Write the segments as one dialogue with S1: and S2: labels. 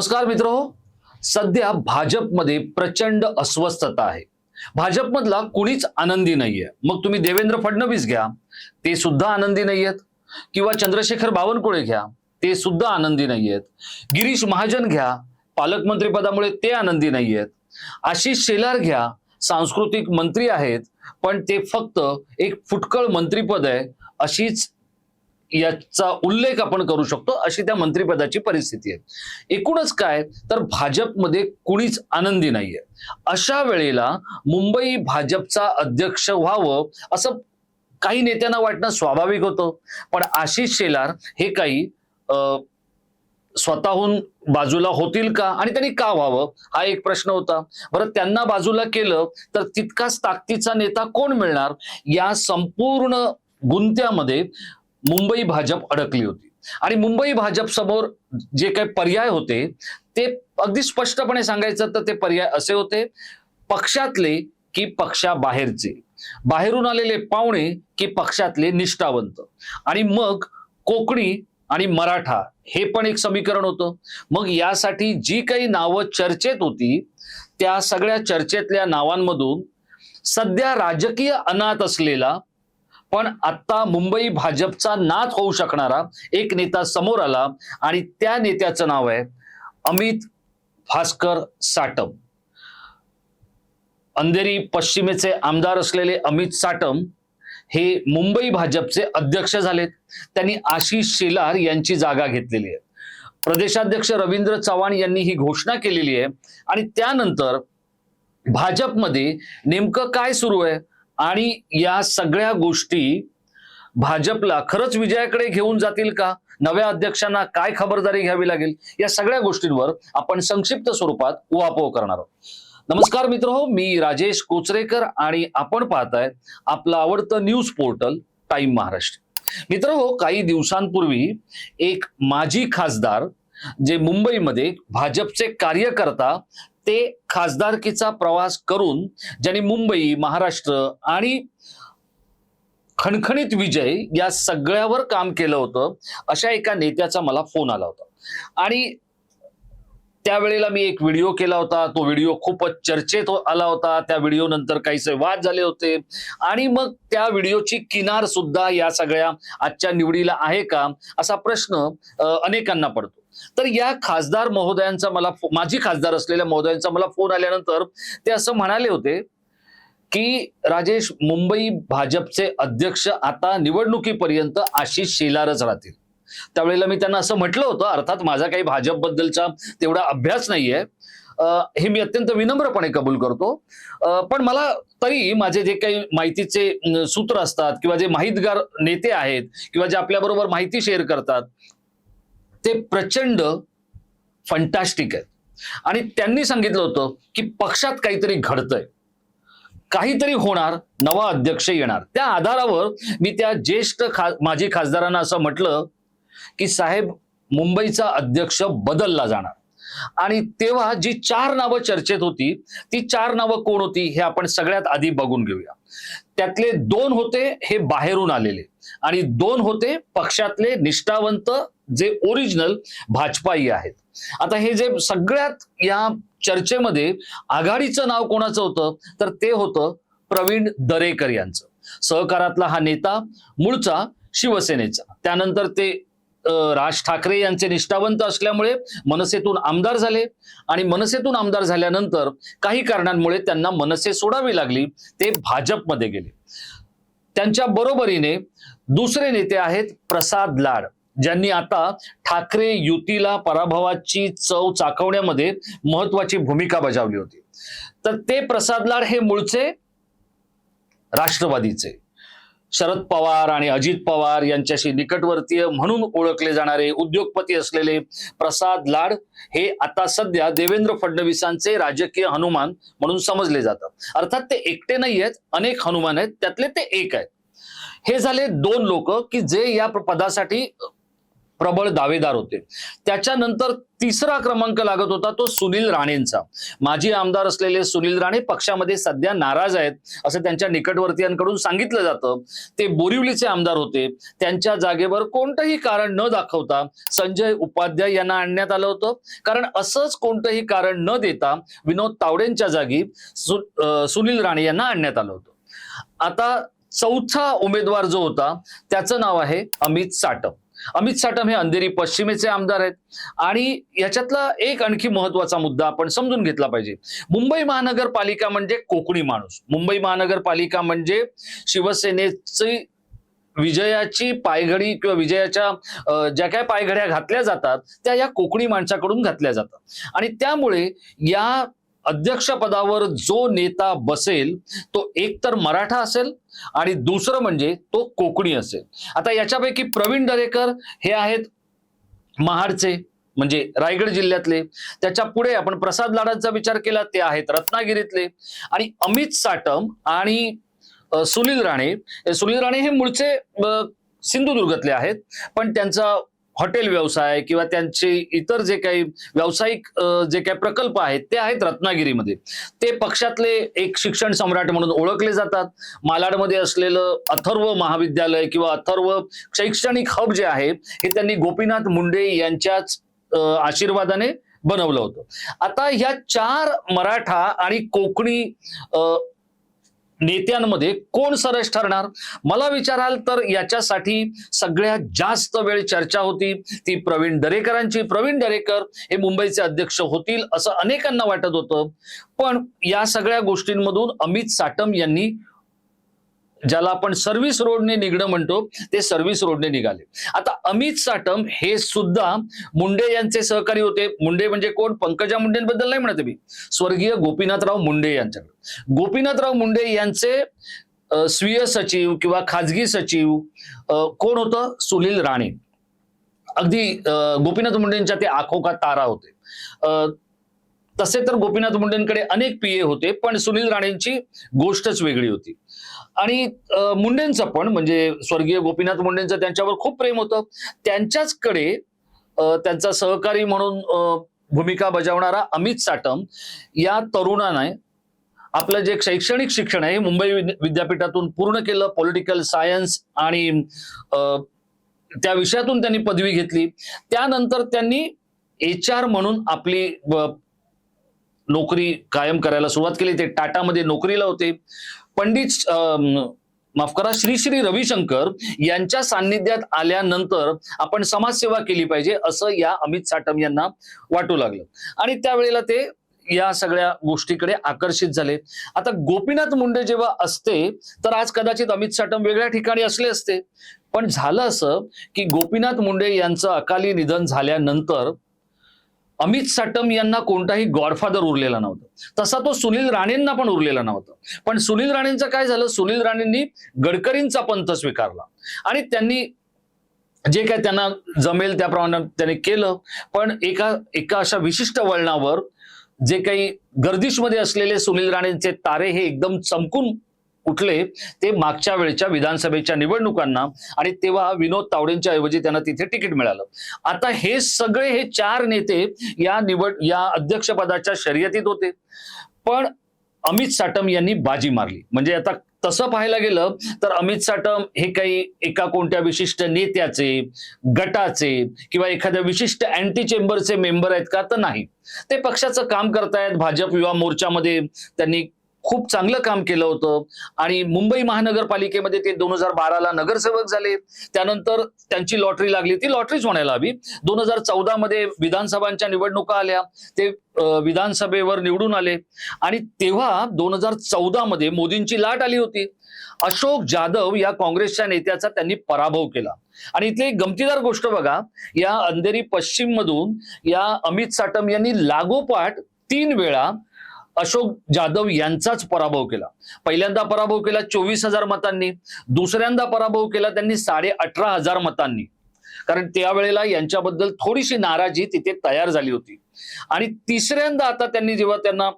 S1: नमस्कार मित्र. सध्या भाजपमध्ये प्रचंड अस्वस्थता आहे. भाजपमधला कुणीच आनंदी नाहीये. मग तुम्ही देवेंद्र फडणवीस घ्या ते सुद्धा आनंदी नाहीयेत. किंवा चंद्रशेखर बावनकुळे घ्या ते सुद्धा आनंदी नाहीयेत. गिरीश महाजन घ्या पालकमंत्रीपदामुळे ते आनंदी नाहीयेत. आशिष शेलार घ्या सांस्कृतिक मंत्री आहेत पण ते फक्त एक फुटकळ मंत्रीपद आहे अशीच याचा उल्लेख आपण करू शकतो अशी त्या मंत्रिपदाची परिस्थिती आहे. एकूणच काय? तर भाजपमध्ये कुणीच आनंदी नाहीये. अशा वेळेला मुंबई भाजपचा अध्यक्ष व्हावं असं काही नेत्यांना वाटणं स्वाभाविक होतं. पण आशिष शेलार हे काही अं, स्वतःहून बाजूला होतील का? आणि त्यांनी का व्हावं? हा एक प्रश्न होता. बरं त्यांना बाजूला केलं तर तितकाच ताकदीचा नेता कोण मिळणार? या संपूर्ण गुंत्यामध्ये मुंबई भाजप अडकली होती. आणि मुंबई भाजप समोर जे काही पर्याय होते ते अगदी स्पष्टपणे सांगायचं तर ते पर्याय असे होते पक्षातले की पक्षाबाहेरचे. बाहेरून आलेले पाहुणे की पक्षातले निष्ठावंत. आणि मग कोकणी आणि मराठा हे पण एक समीकरण होतं. मग यासाठी जी काही नावं चर्चेत होती त्या सगळ्या चर्चेतल्या नावांमधून सध्या राजकीय अनाथ असलेला पण आता मुंबई भाजपचा नाथ होऊ शकणारा एक नेता समोर आला आणि त्या नेत्याचं नाव आहे अमित भास्कर साटम अंधेरी पश्चिमेचे आमदार असलेले अमित साटम हे मुंबई भाजपचे अध्यक्ष झालेत. त्यांनी आशिष शेलार यांची जागा घेतलेली आहे. प्रदेशाध्यक्ष रवींद्र चव्हाण यांनी ही घोषणा केलेली आहे. आणि त्यानंतर भाजपमध्ये नेमकं काय सुरू आहे? आणि या सगळ्या गोष्टी भाजपला खरंच विजयाकडे घेऊन जातील का? नव्या अध्यक्षांना काय खबरदारी घ्यावी लागेल? या सगळ्या गोष्टींवर आपण संक्षिप्त स्वरूपात उहापोह करणार आहोत. नमस्कार मित्र हो मी राजेश कोचरेकर आणि आपण पाहताय आपलं आवडतं न्यूज पोर्टल टाइम महाराष्ट्र. मित्र हो काही दिवसांपूर्वी एक माजी खासदार जे मुंबईमध्ये भाजपचे कार्यकर्ता ते खासदारकीचा प्रवास करून ज्यांनी मुंबई महाराष्ट्र आणि खणखणीत विजय या सगळ्यावर काम केलं होतं अशा एका नेत्याचा मला फोन आला होता. आणि त्यावेळेला मी एक व्हिडिओ केला होता तो व्हिडिओ खूपच चर्चेत आला होता त्या व्हिडिओ नंतर काहीसे वाद झाले होते. आणि मग त्या व्हिडिओची किनार सुद्धा या सगळ्या आजच्या निवडीला आहे का असा प्रश्न अनेकांना पडतो. तर या खासदार महोदयांचा मला माझी माजी खासदार असलेल्या महोदयांचा मला फोन आल्यानंतर ते असं म्हणाले होते की राजेश मुंबई भाजपचे अध्यक्ष आता निवडणुकीपर्यंत आशिष शेलारच राहतील. त्यावेळेला मी त्यांना असं म्हटलं होतं अर्थात माझा काही भाजपबद्दलचा तेवढा अभ्यास नाहीये. हे मी अत्यंत विनम्रपणे कबूल करतो. पण मला तरी माझे जे काही माहितीचे सूत्र असतात किंवा जे माहितगार नेते आहेत किंवा जे आपल्याबरोबर माहिती शेअर करतात ते प्रचंड फंटास्टिक आहेत. आणि त्यांनी सांगितलं होतं की पक्षात काहीतरी घडतंय. काहीतरी होणार नवा अध्यक्ष येणार. त्या आधारावर मी त्या ज्येष्ठ खा माजी खासदारांना असं म्हटलं की साहेब मुंबईचा अध्यक्ष बदलला जाणार. आणि तेव्हा जी चार नावं चर्चेत होती ती चार नावं कोण होती हे आपण सगळ्यात आधी बघून घेऊया. त्यातले दोन होते हे बाहेरून आलेले. आणि दोन होते पक्षातले निष्ठावंत जे ओरिजिनल भाजपाई आहेत. आता हे जे सगळ्यात या चर्चेमध्ये आघाडीचं नाव कोणाचं होतं? तर ते होतं प्रवीण दरेकर यांचं. सहकारातला हा नेता मूळचा शिवसेनेचा. त्यानंतर ते राज ठाकरे यांचे निष्ठावंत असल्यामुळे मनसेतून आमदार झाले आणि मनसेतून आमदार झाल्यानंतर काही कारणांमुळे त्यांना मनसे सोडावी लागली ते भाजपमध्ये गेले. त्यांच्या बरोबरीने दुसरे नेते आहेत प्रसाद लाड. ज्यांनी आता ठाकरे युतीला पराभवाची चव चाकवण्यामध्ये महत्वाची भूमिका बजावली होती. तर ते प्रसाद लाड हे मूळचे राष्ट्रवादीचे. शरद पवार आणि अजित पवार यांच्याशी निकटवर्तीय म्हणून ओळखले जाणारे उद्योगपती असलेले प्रसाद लाड हे आता सध्या देवेंद्र फडणवीसांचे राजकीय हनुमान म्हणून समजले जातात. अर्थात ते एकटे नाही आहेत अनेक हनुमान आहेत त्यातले ते एक आहेत. हे झाले दोन लोक की जे या पदासाठी प्रबळ दावेदार होते. त्याच्यानंतर तिसरा क्रमांक लागत होता तो सुनील राणेंचा. माजी आमदार असलेले सुनील राणे पक्षामध्ये सध्या नाराज आहेत असं त्यांच्या निकटवर्तीयांकडून सांगितलं जातं. ते बोरिवलीचे आमदार होते. त्यांच्या जागेवर कोणतंही कारण न दाखवता संजय उपाध्याय यांना आणण्यात आलं होतं. कारण असंच कोणतंही कारण न देता विनोद तावडेंच्या जागी सु- सुनील राणे यांना आणण्यात आलं होतं. आता चौथा उमेदवार जो होता त्याचं नाव आहे अमित साटम अमित साटम हे अंधेरी पश्चिमेचे आमदार आहेत. आणि याच्यातला एक आणखी महत्त्वाचा मुद्दा आपण समजून घेतला पाहिजे. मुंबई महानगरपालिका म्हणजे कोकणी माणूस. मुंबई महानगरपालिका म्हणजे शिवसेनेची विजयाची पायघडी किंवा विजयाच्या ज्या काय पायघड्या घातल्या जातात त्या या कोकणी माणसाकडून घातल्या जातात. आणि त्यामुळे या अध्यक्षपदावर जो नेता बसेल तो एक तर मराठा असेल आणि दुसरं म्हणजे तो कोकणी असेल. आता याच्यापैकी प्रवीण दरेकर हे आहेत महाडचे म्हणजे रायगड जिल्ह्यातले. त्याच्या पुढे आपण प्रसाद लाडांचा विचार केला ते आहेत रत्नागिरीतले. आणि अमित साटम आणि सुनील राणे. सुनील राणे हे मूळचे सिंधुदुर्गातले आहेत पण त्यांचा हॉटेल व्यवसाय किंवा त्यांचे इतर जे काही व्यावसायिक जे काही प्रकल्प आहेत ते आहेत रत्नागिरीमध्ये. ते पक्षातले एक शिक्षण सम्राट म्हणून ओळखले जातात. मालाडमध्ये असलेलं अथर्व महाविद्यालय किंवा अथर्व शैक्षणिक हब जे आहे हे त्यांनी गोपीनाथ मुंडे यांच्याच आशीर्वादाने बनवलं होतं. आता ह्या चार मराठा आणि कोकणी नेत्यांमध्ये कोण सरस ठरणार? मला विचाराल तर याच्यासाठी सगळ्यात जास्त वेळ चर्चा होती. ती प्रवीण दरेकरांची. प्रवीण दरेकर हे मुंबईचे अध्यक्ष होतील असं अनेकांना वाटत होतं. पण या सगळ्या गोष्टींमधून अमित साटम यांनी ज्याला आपण सर्व्हिस रोडने निघणं म्हणतो ते सर्व्हिस रोडने निघाले. आता अमित साटम हे सुद्धा मुंडे यांचे सहकारी होते. मुंडे म्हणजे कोण? पंकजा मुंडेंबद्दल नाही म्हणत मी. स्वर्गीय गोपीनाथराव मुंडे यांच्याकडे. गोपीनाथराव मुंडे यांचे स्वीय सचिव किंवा खाजगी सचिव कोण होतं? सुनील राणे. अगदी गोपीनाथ मुंडेंच्या ते आखो का तारा होते. तसे तर गोपीनाथ मुंडेंकडे अनेक पीए होते पण सुनील राणेंची गोष्टच वेगळी होती. आणि मुंडेंचं पण म्हणजे स्वर्गीय गोपीनाथ मुंडेंचं त्यांच्यावर खूप प्रेम होतं. त्यांच्याचकडे त्यांचा सहकारी म्हणून भूमिका बजावणारा अमित साटम या तरुणाने आपलं जे शैक्षणिक शिक्षण आहे मुंबई विद्यापीठातून पूर्ण केलं पॉलिटिकल सायन्स आणि अ, त्या विषयातून त्यांनी पदवी घेतली. त्यानंतर त्यांनी एच आर म्हणून आपली नोकरी कायम करायला सुरुवात केली. ते टाटामध्ये नोकरीला होते. पंडित माफ करा श्री श्री रविशंकर यांच्या सान्निध्यात आल्यानंतर आपण समाजसेवा केली पाहिजे असं या अमित साटम यांना वाटू लागलं. आणि त्यावेळेला ते या सगळ्या गोष्टीकडे आकर्षित झाले. आता गोपीनाथ मुंडे जेव्हा असते तर आज कदाचित अमित साटम वेगळ्या ठिकाणी असले असते. पण झालं असं की गोपीनाथ मुंडे यांचं अकाली निधन झाल्यानंतर अमित साटम यांना कोणताही गॉडफादर उरलेला नव्हता. तसा तो सुनील राणेंना पण उरलेला नव्हता. पण सुनील राणेंचं काय झालं? सुनील राणेंनी गडकरींचा पंथ स्वीकारला. आणि त्यांनी जे काय त्यांना जमेल त्याप्रमाणे त्यांनी केलं. पण एका एका अशा विशिष्ट वळणावर जे काही गर्दीशमध्ये असलेले सुनील राणेंचे तारे हे एकदम चमकून कुठले ते मागच्या वेळेच्या विधानसभेच्या निवडणुकांना आणि तेव्हा विनोद तावडेंच्या ऐवजी त्यांना तिथे तिकीट मिळालं. आता हे सगळे हे चार नेते या निवड या अध्यक्षपदाच्या शर्यतीत होते. पण अमित साटम यांनी बाजी मारली. म्हणजे आता तसं पाहायला गेलं तर अमित साटम हे काही एका कोणत्या विशिष्ट नेत्याचे गटाचे किंवा एखाद्या विशिष्ट अँटी चेंबरचे मेंबर आहेत का? तर नाही. ते पक्षाचं काम करतायत. भाजप युवा मोर्चामध्ये त्यांनी खूप चांगलं काम केलं होतं. आणि मुंबई महानगरपालिकेमध्ये ते दोन हजार बाराला नगरसेवक झाले. त्यानंतर त्यांची लॉटरी लागली. ती लॉटरीच म्हणायला हवी. दोन हजार चौदा मध्ये विधानसभांच्या निवडणुका आल्या. ते विधानसभेवर निवडून आले. आणि तेव्हा दोन हजार चौदा मध्ये मोदींची लाट आली होती. अशोक जाधव या काँग्रेसच्या नेत्याचा त्यांनी पराभव केला. आणि इथली एक गमतीदार गोष्ट बघा. या अंधेरी पश्चिम मधून या अमित साटम यांनी लागोपाठ तीन वेळा अशोक जाधव यांचाच पराभव केला. पहिल्यांदा पराभव केला चोवीस हजार मतांनी दुसऱ्यांदा पराभव केला त्यांनी साडे अठरा हजार मतांनी. कारण त्यावेळेला यांच्याबद्दल थोडीशी नाराजी तिथे तयार झाली होती. आणि तिसऱ्यांदा आता त्यांनी जेव्हा त्यांना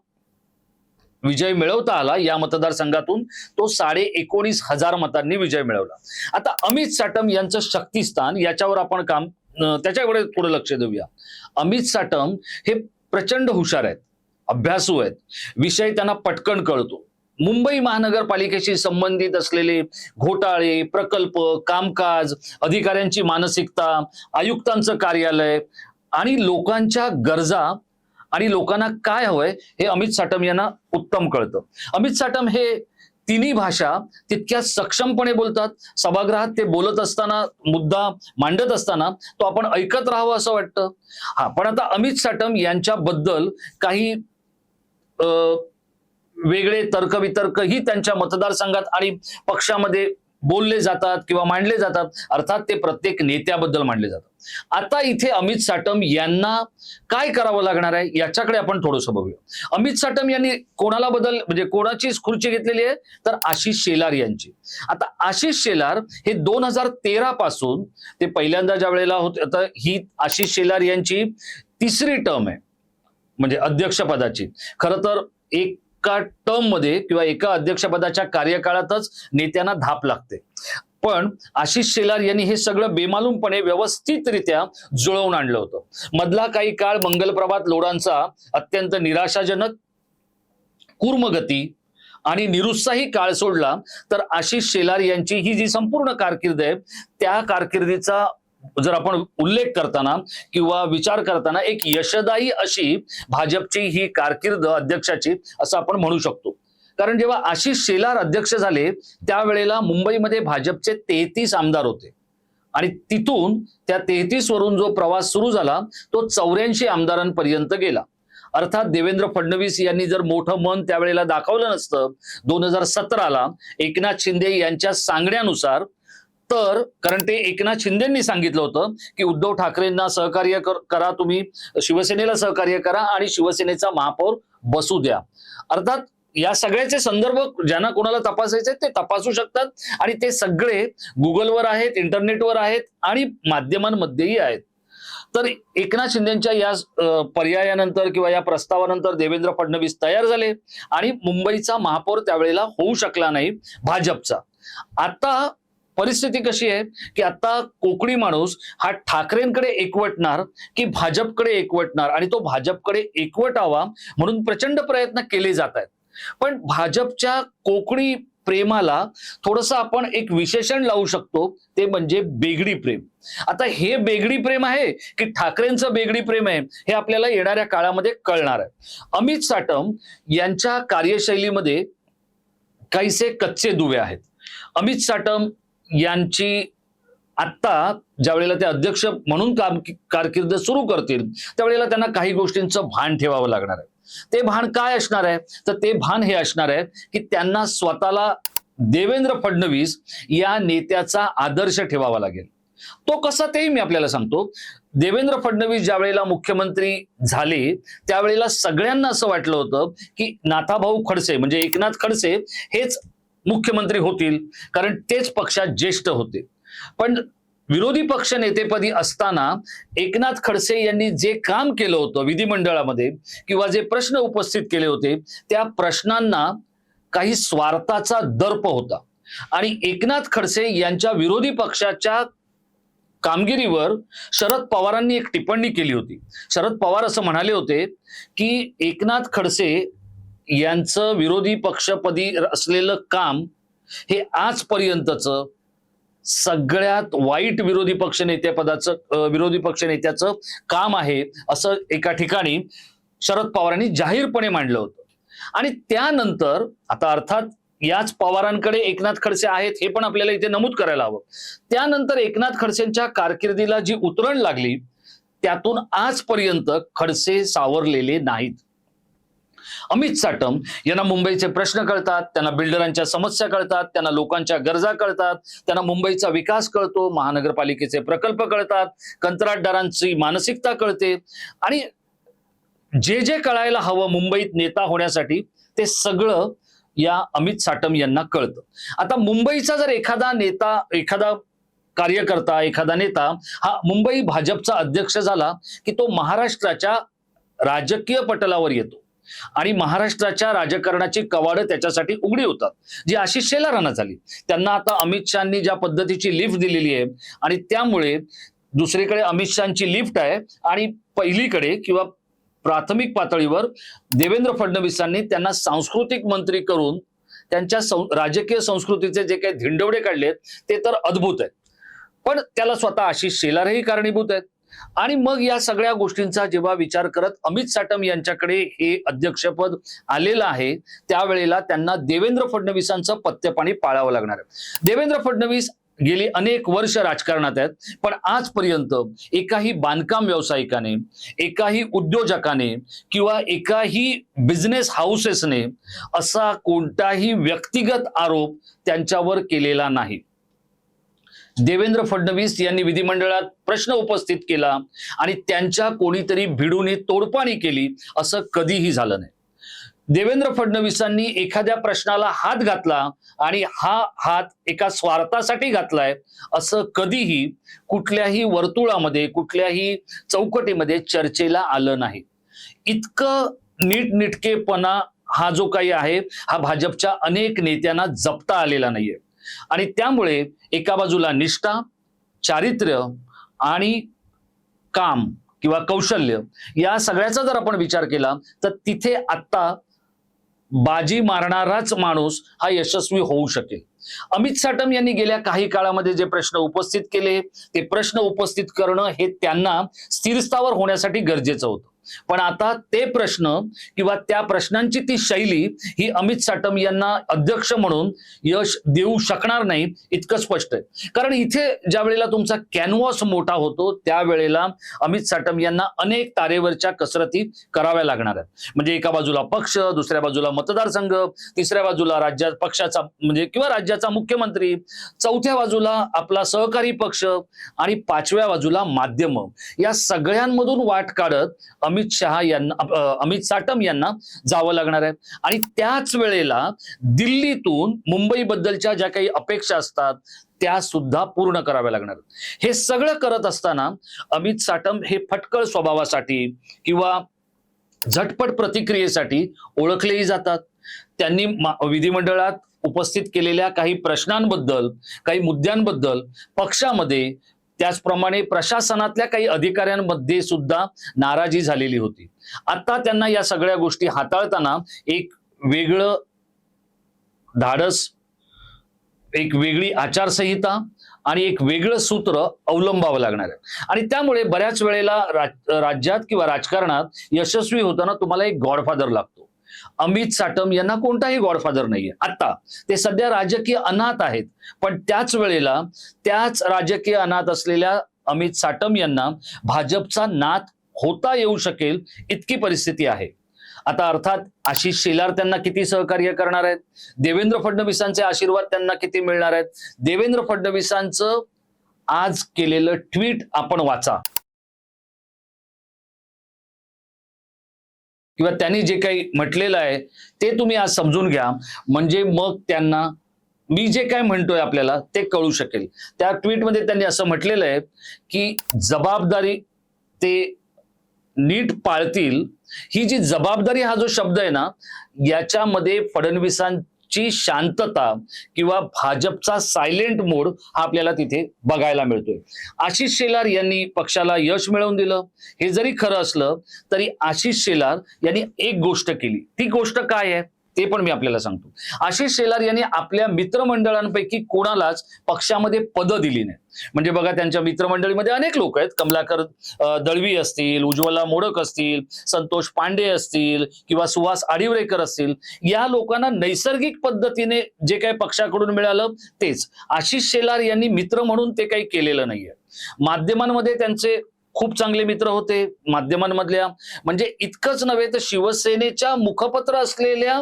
S1: विजय मिळवता आला या मतदारसंघातून तो साडे एकोणीस हजार मतांनी विजय मिळवला. आता अमित साटम यांचं शक्तिस्थान याच्यावर आपण काम त्याच्याकडे थोडं लक्ष देऊया. अमित साटम हे प्रचंड हुशार आहेत. अभ्यासू आहेत. विषय त्यांना पटकन कळतो. मुंबई महानगरपालिकेशी संबंधित असलेले घोटाळे प्रकल्प कामकाज अधिकाऱ्यांची मानसिकता आयुक्तांचं कार्यालय आणि लोकांच्या गरजा आणि लोकांना काय हवंय हे अमित साटम यांना उत्तम कळतं. अमित साटम हे तिन्ही भाषा तितक्या सक्षमपणे बोलतात. सभागृहात ते बोलत असताना मुद्दा मांडत असताना तो आपण ऐकत राहावं असं वाटतं. हा पण आता अमित साटम यांच्याबद्दल काही वेगळे वेगळे तर्कवितर्कही त्यांच्या मतदारसंघात आणि पक्षामध्ये बोलले जातात किंवा मांडले जातात. अर्थात ते प्रत्येक नेत्याबद्दल मांडले जातात. आता इथे अमित साटम यांना काय करावं लागणार आहे याच्याकडे आपण थोडंसं बघूया. अमित साटम यांनी कोणाला बदल म्हणजे कोणाची खुर्ची घेतलेली आहे? तर आशिष शेलार यांची. आता आशिष शेलार हे दोन हजार तेरा पासून ते पहिल्यांदा ज्या वेळेला होते आता ही आशिष शेलार यांची तिसरी टर्म आहे. म्हणजे अध्यक्षपदाची. खरं तर एका टर्ममध्ये किंवा एका अध्यक्षपदाच्या कार्यकाळातच नेत्यांना धाप लागते. पण आशिष शेलार यांनी हे सगळं बेमालूमपणे व्यवस्थितरित्या जुळवून आणलं होतं. मधला काही काळ मंगलप्रभात लोडांचा अत्यंत निराशाजनक कूर्मगती आणि निरुत्साही काळ सोडला तर आशिष शेलार यांची ही जी संपूर्ण कारकीर्द आहे त्या कारकिर्दीचा जर आपण उल्लेख करताना किंवा विचार करताना एक यशदायी अशी भाजपची ही कारकीर्द अध्यक्षाची असं आपण म्हणू शकतो. कारण जेव्हा आशिष शेलार अध्यक्ष झाले त्यावेळेला मुंबईमध्ये भाजपचे तेहतीस आमदार होते. आणि तिथून त्या तेहतीस वरून जो प्रवास सुरू झाला तो चौऱ्याऐंशी आमदारांपर्यंत गेला. अर्थात देवेंद्र फडणवीस यांनी जर मोठं मन त्यावेळेला दाखवलं नसतं दोन हजार सतराला एकनाथ शिंदे यांच्या सांगण्यानुसार तर कारण ते एकनाथ शिंदेंनी सांगितलं होतं की उद्धव ठाकरेंना सहकार्य कर- करा तुम्ही शिवसेनेला सहकार्य करा आणि शिवसेनेचा महापौर बसू द्या. अर्थात या सगळ्याचे संदर्भ ज्यांना कोणाला तपासायचे ते तपासू शकतात आणि ते सगळे गुगलवर आहेत इंटरनेटवर आहेत आणि माध्यमांमध्येही आहेत. तर एकनाथ शिंदेच्या या पर्यायानंतर किंवा या प्रस्तावानंतर देवेंद्र फडणवीस तयार झाले आणि मुंबईचा महापौर त्यावेळेला होऊ शकला नाही भाजपचा. आता परिस्थिती कशी आहे की आता कोकणी माणूस हा ठाकरेंकडे एकवटणार की भाजपकडे एकवटणार? आणि तो भाजपकडे एकवटावा म्हणून प्रचंड प्रयत्न केले जात आहेत. पण भाजपच्या कोकणी प्रेमाला थोडस आपण एक विशेषण लावू शकतो ते म्हणजे बेगडी प्रेम. आता हे बेगडी प्रेम आहे की ठाकरेंचं बेगडी प्रेम आहे हे आपल्याला येणाऱ्या काळामध्ये कळणार आहे. अमित साटम यांच्या कार्यशैलीमध्ये काहीसे कच्चे दुवे आहेत. अमित साटम यांची आत्ता ज्या वेळेला ते अध्यक्ष म्हणून काम कारकीर्द सुरू करतील त्यावेळेला त्यांना काही गोष्टींचं भान ठेवावं लागणार आहे. ते भान काय असणार आहे? तर ते भान हे असणार आहे की त्यांना स्वतःला देवेंद्र फडणवीस या नेत्याचा आदर्श ठेवावा लागेल. तो कसा तेही मी आपल्याला सांगतो. देवेंद्र फडणवीस ज्या वेळेला मुख्यमंत्री झाले त्यावेळेला सगळ्यांना असं वाटलं होतं की नाथाभाऊ खडसे म्हणजे एकनाथ खडसे हेच मुख्यमंत्री होतील कारण तेच पक्षात ज्येष्ठ होते. पण विरोधी पक्ष नेतेपदी असताना एकनाथ खडसे यांनी जे काम केलं होतं विधिमंडळामध्ये किंवा जे प्रश्न उपस्थित केले होते त्या प्रश्नांना काही स्वार्थाचा दर्प होता. आणि एकनाथ खडसे यांच्या विरोधी पक्षाच्या कामगिरीवर शरद पवारांनी एक टिप्पणी केली होती. शरद पवार असं म्हणाले होते की एकनाथ खडसे यांचं विरोधी पक्षपदी असलेलं काम हे आजपर्यंतच सगळ्यात वाईट विरोधी पक्ष नेतेपदाचं विरोधी पक्ष नेत्याचं काम आहे असं एका ठिकाणी शरद पवारांनी जाहीरपणे मांडलं होतं. आणि त्यानंतर आता अर्थात याच पवारांकडे एकनाथ खडसे आहेत हे पण आपल्याला इथे नमूद करायला हवं. त्यानंतर एकनाथ खडसेंच्या कारकिर्दीला जी उतरण लागली त्यातून आजपर्यंत खडसे सावरलेले नाहीत. अमित साटम यांना मुंबईचे प्रश्न कळतात त्यांना बिल्डरांच्या समस्या कळतात त्यांना लोकांच्या गरजा कळतात त्यांना मुंबईचा विकास कळतो महानगरपालिकेचे प्रकल्प कळतात कंत्राटदारांची मानसिकता कळते. आणि जे जे कळायला हवं मुंबईत नेता होण्यासाठी ते सगळं या अमित साटम यांना कळतं. आता मुंबईचा जर एखादा नेता एखादा कार्यकर्ता एखादा नेता हा मुंबई भाजपचा अध्यक्ष झाला की तो महाराष्ट्राच्या राजकीय पटलावर येतो. आणि महाराष्ट्राच्या राजकारणाची कवाडं त्याच्यासाठी उघडी होतात. जी आशिष शेलारांना झाली. त्यांना आता अमित शहानी ज्या पद्धतीची लिफ्ट दिलेली आहे आणि त्यामुळे दुसरीकडे अमित शहाची लिफ्ट आहे आणि पहिलीकडे किंवा प्राथमिक पातळीवर देवेंद्र फडणवीसांनी त्यांना सांस्कृतिक मंत्री करून त्यांच्या सं- राजकीय संस्कृतीचे जे काही धिंडवडे काढलेत ते तर अद्भुत आहेत. पण त्याला स्वतः आशिष शेलारही कारणीभूत आहेत. आणि मग या सगळ्या गोष्टींचा जेव्हा विचार करत अमित साटम यांच्याकडे हे अध्यक्षपद आलेलं आहे त्यावेळेला त्यांना देवेंद्र फडणवीसांचं पत्तेपाणी पाळावं लागणार आहे. देवेंद्र फडणवीस गेली अनेक वर्ष राजकारणात आहेत पण आजपर्यंत एकाही बांधकाम व्यावसायिकाने एकाही उद्योजकाने किंवा एकाही बिझनेस हाऊसेसने असा कोणताही व्यक्तिगत आरोप त्यांच्यावर केलेला नाही. देवेंद्र फडणवीस यांनी विधिमंडळात प्रश्न उपस्थित केला आणि त्यांच्या कोणीतरी भिडूने तोडपाणी केली असं कधीही झालं नाही. देवेंद्र फडणवीसांनी एखाद्या प्रश्नाला हात घातला आणि हा हात एका स्वार्थासाठी घातलाय असं कधीही कुठल्याही वर्तुळामध्ये कुठल्याही चौकटीमध्ये चर्चेला आलं नाही. इतकं नीटनिटकेपणा हा जो काही आहे हा भाजपच्या अनेक नेत्यांना जपता आलेला नाहीये. आणि त्यामुळे एका बाजूला निष्ठा चारित्र्य आणि काम किंवा कौशल्य या सगळ्याचा जर आपण विचार केला तर तिथे आत्ता बाजी मारणाराच माणूस हा यशस्वी होऊ शकेल. अमित साटम यांनी गेल्या काही काळामध्ये जे प्रश्न उपस्थित केले ते प्रश्न उपस्थित करणं हे त्यांना स्थिरस्थावर होण्यासाठी गरजेचं होतं. पण आता ते प्रश्न किंवा त्या प्रश्नांची ती शैली ही अमित साटम यांना अध्यक्ष म्हणून यश देऊ शकणार नाही इतकं स्पष्ट आहे. कारण इथे ज्या वेळेला तुमचा कॅनव्हास मोठा होतो त्यावेळेला अमित साटम यांना अनेक तारेवरच्या कसरती कराव्या लागणार आहेत. म्हणजे एका बाजूला पक्ष दुसऱ्या बाजूला मतदारसंघ तिसऱ्या बाजूला राज्यात पक्षाचा म्हणजे किंवा राज्याचा मुख्यमंत्री चौथ्या बाजूला आपला सहकारी पक्ष आणि पाचव्या बाजूला माध्यम. या सगळ्यांमधून वाट काढत अमित शहा यांना अमित साटम यांना जावं लागणार आहे. आणि त्याच वेळेला दिल्लीतून मुंबईबद्दलच्या ज्या काही अपेक्षा असतात त्या सुद्धा पूर्ण कराव्या लागणार हे सगळं करत असताना अमित साटम हे फटकळ स्वभावासाठी किंवा झटपट प्रतिक्रियेसाठी ओळखलेही जातात. त्यांनी विधिमंडळात उपस्थित केलेल्या काही प्रश्नांबद्दल काही मुद्द्यांबद्दल पक्षामध्ये त्याचप्रमाणे प्रशासनातल्या काही अधिकाऱ्यांमध्ये सुद्धा नाराजी झालेली होती. आता त्यांना या सगळ्या गोष्टी हाताळताना एक वेगळं धाडस एक वेगळी आचारसंहिता आणि एक वेगळं सूत्र अवलंबावं लागणार आहे. आणि त्यामुळे बऱ्याच वेळेला राज- राज्यात किंवा राजकारणात यशस्वी होताना तुम्हाला एक गॉडफादर लागतो. अमित साटम यांना कोणताही गॉडफादर नाहीये. आता ते सध्या राजकीय अनाथ आहेत. पण त्याच वेळेला त्याच राजकीय अनाथ असलेल्या अमित साटम यांना भाजपचा नाथ होता येऊ शकेल इतकी परिस्थिती आहे. आता अर्थात आशिष शेलार त्यांना किती सहकार्य करणार आहेत? देवेंद्र फडणवीसांचे आशीर्वाद त्यांना किती मिळणार आहेत? देवेंद्र फडणवीसांचं आज केलेलं ट्विट आपण वाचा. किंवा त्यांनी जे काही म्हटलेलं आहे ते तुम्ही आज समजून घ्या. म्हणजे मग त्यांना मी जे काय म्हणतोय आपल्याला ते कळू शकेल. त्या ट्विटमध्ये त्यांनी असं म्हटलेलं आहे की जबाबदारी ते नीट पाळतील. ही जी जबाबदारी हा जो शब्द आहे ना याच्यामध्ये ची शांतता किंवा भाजपचा सायलेंट मोड हा आपल्याला तिथे बघायला मिळतोय. आशिष शेलार यांनी पक्षाला यश मिळवून दिलं. हे जरी खरं असलं तरी आशिष शेलार यांनी एक गोष्ट केली. ती गोष्ट काय आहे? ते पण मी आपल्याला सांगतो. आशिष शेलार यांनी आपल्या मित्रमंडळांपैकी कोणालाच पक्षामध्ये पदं दिली नाही म्हणजे बघा त्यांच्या मित्रमंडळीमध्ये अनेक लोक आहेत. कमलाकर दळवी असतील उज्ज्वला मोडक असतील संतोष पांडे असतील किंवा सुहास आडिवरेकर असतील. या लोकांना नैसर्गिक पद्धतीने जे काही पक्षाकडून मिळालं तेच. आशिष शेलार यांनी मित्र म्हणून ते काही केलेलं नाहीये. माध्यमांमध्ये त्यांचे खूप चांगले मित्र होते. माध्यमांमधल्या म्हणजे इतकंच नव्हे तर शिवसेनेच्या मुखपत्र असलेल्या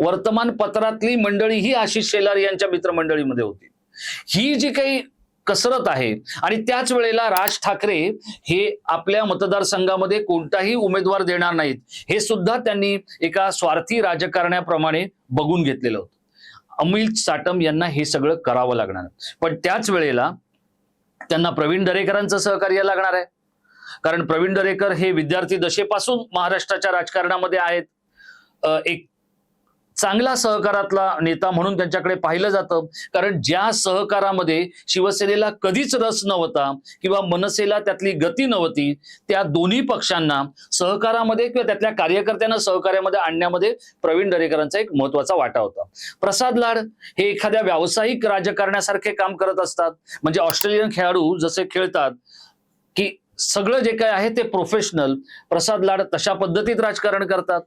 S1: वर्तमानपत्रातली मंडळी ही आशिष शेलार यांच्या मित्रमंडळीमध्ये होती. ही जी काही कसरत आहे आणि त्याच वेळेला राज ठाकरे हे आपल्या मतदारसंघामध्ये कोणताही उमेदवार देणार नाहीत हे सुद्धा त्यांनी एका स्वार्थी राजकारण्याप्रमाणे बघून घेतलेलं होतं. अमित साटम यांना हे सगळं करावं लागणार. पण त्याच वेळेला त्यांना प्रवीण दरेकरांचं सहकार्य लागणार आहे. कारण प्रवीण दरेकर हे विद्यार्थी दशेपासून महाराष्ट्राच्या राजकारणामध्ये आहेत. एक चांगला सहकारातला नेता म्हणून त्यांच्याकडे पाहिलं जातं. कारण ज्या सहकारामध्ये शिवसेनेला कधीच रस नव्हता किंवा मनसेला त्यातली गती नव्हती त्या दोन्ही पक्षांना सहकारामध्ये किंवा त्यातल्या कार्यकर्त्यांना सहकार्यामध्ये आणण्यामध्ये प्रवीण दरेकरांचा एक महत्त्वाचा वाटा होता. प्रसाद लाड हे एखाद्या व्यावसायिक राजकारण्यासारखे काम करत असतात. म्हणजे ऑस्ट्रेलियन खेळाडू जसे खेळतात की सगळं जे काय आहे ते प्रोफेशनल प्रसाद लाड तशा पद्धतीत राजकारण करतात.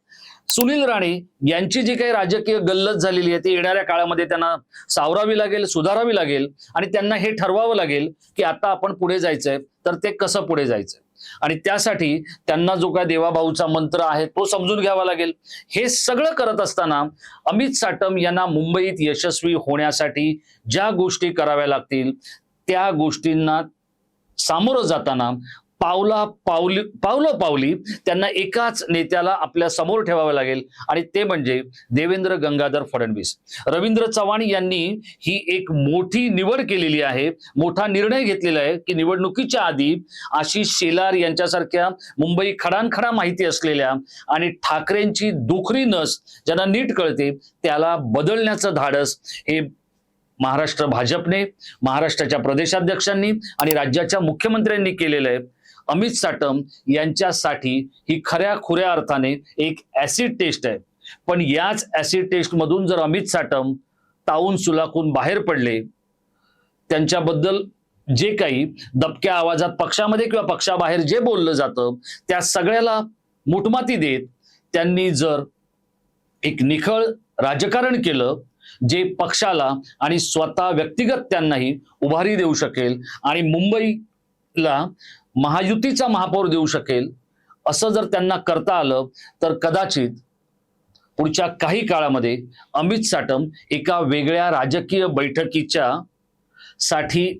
S1: सुनील राणे यांची जी काही राजकीय गल्लत झालेली आहे ती येणाऱ्या काळामध्ये त्यांना सावरावी लागेल सुधारावी लागेल आणि त्यांना हे ठरवावं लागेल की आता आपण पुढे जायचंय तर ते कसं पुढे जायचंय? आणि त्यासाठी त्यांना जो काय देवाभाऊचा मंत्र आहे तो समजून घ्यावा लागेल. हे सगळं करत असताना अमित साटम यांना मुंबईत यशस्वी होण्यासाठी ज्या गोष्टी कराव्या लागतील त्या गोष्टींना सामोरं जाताना पावला पावली पावलं पावली त्यांना एकाच नेत्याला आपल्यासमोर ठेवावं लागेल. आणि ते म्हणजे देवेंद्र गंगाधर फडणवीस. रवींद्र चव्हाण यांनी ही एक मोठी निवड केलेली आहे. मोठा निर्णय घेतलेला आहे की निवडणुकीच्या आधी आशिष शेलार यांच्यासारख्या मुंबई खडानखडा माहिती असलेल्या आणि ठाकरेंची दुखरी नस ज्यांना नीट कळते त्याला बदलण्याचं धाडस हे महाराष्ट्र भाजपने महाराष्ट्राच्या प्रदेशाध्यक्षांनी आणि राज्याच्या मुख्यमंत्र्यांनी केलेलं आहे. अमित साटम यांच्यासाठी ही खऱ्या खुऱ्या अर्थाने एक ऍसिड टेस्ट आहे. पण याच ऍसिड टेस्ट मधून जर अमित साटम ताऊन सुलाखून बाहेर पडले त्यांच्याबद्दल जे काही दबक्या आवाजात पक्षामध्ये किंवा पक्षाबाहेर जे बोललं जातं त्या सगळ्याला मुठमाती देत त्यांनी जर एक निखळ राजकारण केलं जे पक्षाला आणि स्वतः व्यक्तिगत त्यांनाही उभारी देऊ शकेल आणि मुंबईला महायुतीचा महापौर देऊ शकेल असं जर त्यांना करता आलं तर कदाचित पुढच्या काही काळामध्ये अमित साटम एका वेगळ्या राजकीय बैठकीच्या साठी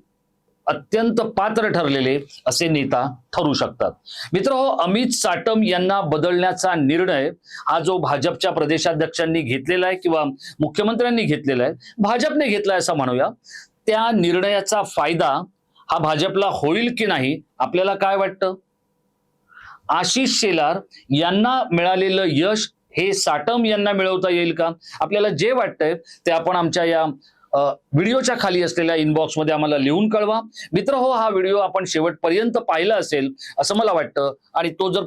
S1: अत्यंत पात्र ठरलेले असे नेता ठरू शकतात. मित्र हो अमित साटम यांना बदलण्याचा निर्णय हा जो भाजपच्या प्रदेशाध्यक्षांनी घेतलेला आहे किंवा मुख्यमंत्र्यांनी घेतलेला आहे भाजपने घेतलाय असं म्हणूया त्या निर्णयाचा फायदा हा भाजपला होईल की नाही आपल्याला काय वाटतं? आशिष शेलार यांना मिळालेलं यश हे साटम यांना मिळवता येईल का? आपल्याला जे वाटतंय ते आपण आमच्या या व्हिडिओच्या खाली असलेल्या इनबॉक्समध्ये आम्हाला लिहून कळवा. मित्र हो हा व्हिडिओ आपण शेवटपर्यंत पाहिला असेल असं मला वाटतं आणि तो जर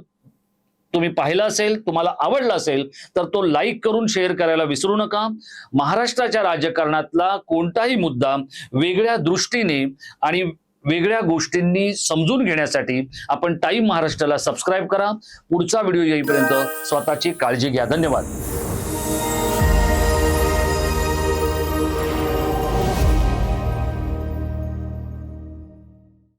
S1: तुम्ही पाहिला असेल तुम्हाला आवडला असेल तर तो लाईक करून शेअर करायला विसरू नका. महाराष्ट्राच्या राजकारणातला कोणताही मुद्दा वेगळ्या दृष्टीने आणि वेगळ्या गोष्टींनी समजून घेण्यासाठी आपण टाईम महाराष्ट्राला सबस्क्राईब करा. पुढचा व्हिडिओ येईपर्यंत स्वतःची काळजी घ्या. धन्यवाद.